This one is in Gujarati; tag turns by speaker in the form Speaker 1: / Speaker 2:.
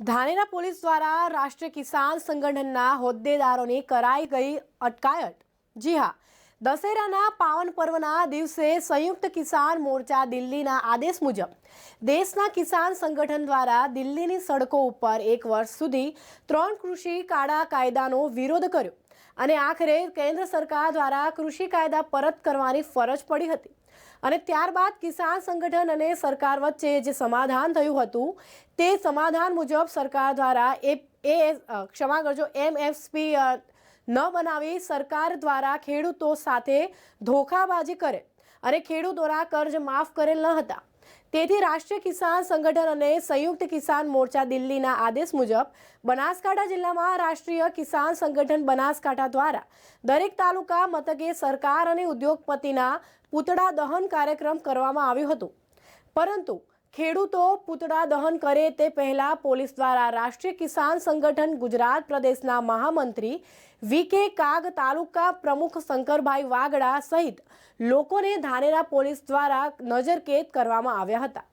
Speaker 1: ધાનેરા પોલીસ દ્વારા રાષ્ટ્રીય કિસાન સંગઠનના હોદ્દેદારોની કરાઈ ગઈ અટકાયત. જી હા, દશેરાના પાવન પર્વના દિવસે સંયુક્ત કિસાન મોરચા દિલ્હીના આદેશ મુજબ દેશના કિસાન સંગઠન દ્વારા દિલ્હીની સડકો ઉપર એક વર્ષ સુધી ત્રણ કૃષિ કાળા કાયદાનો વિરોધ કર્યો. અને આખરે કેન્દ્ર સરકાર દ્વારા કૃષિ કાયદા પરત કરવાની ફરજ પડી હતી. અને ત્યારબાદ કિસાન સંગઠન અને સરકાર વચ્ચે જે સમાધાન થયું હતું, તે સમાધાન મુજબ સરકાર દ્વારા એ એ ક્ષમા કરજો એમએફપી ન બનાવી સરકાર દ્વારા ખેડૂતો સાથે ધોખાબાજી કરે અને ખેડૂતોના કર્જ માફ કરેલ ન હતા. તેથી રાષ્ટ્રીય કિસાન સંગઠન અને સંયુક્ત કિસાન મોરચા દિલ્હીના આદેશ મુજબ બનાસકાંઠા જિલ્લામાં રાષ્ટ્રીય કિસાન સંગઠન બનાસકાંઠા દ્વારા દરેક તાલુકા મથકે સરકાર અને ઉદ્યોગપતિના પૂતળા દહન કાર્યક્રમ કરવામાં આવ્યું હતું. પરંતુ ખેડૂતો પૂતળા દહન કરે તે પહેલા પોલીસ દ્વારા રાષ્ટ્રીય કિસાન સંગઠન ગુજરાત પ્રદેશના મહામંત્રી વી કે કાગ તાલુકા પ્રમુખ શંકરભાઈ વાગડા સહિત લોકોને ધાનેરા પોલીસ દ્વારા નજરકેદ કરવામાં આવ્યા હતા.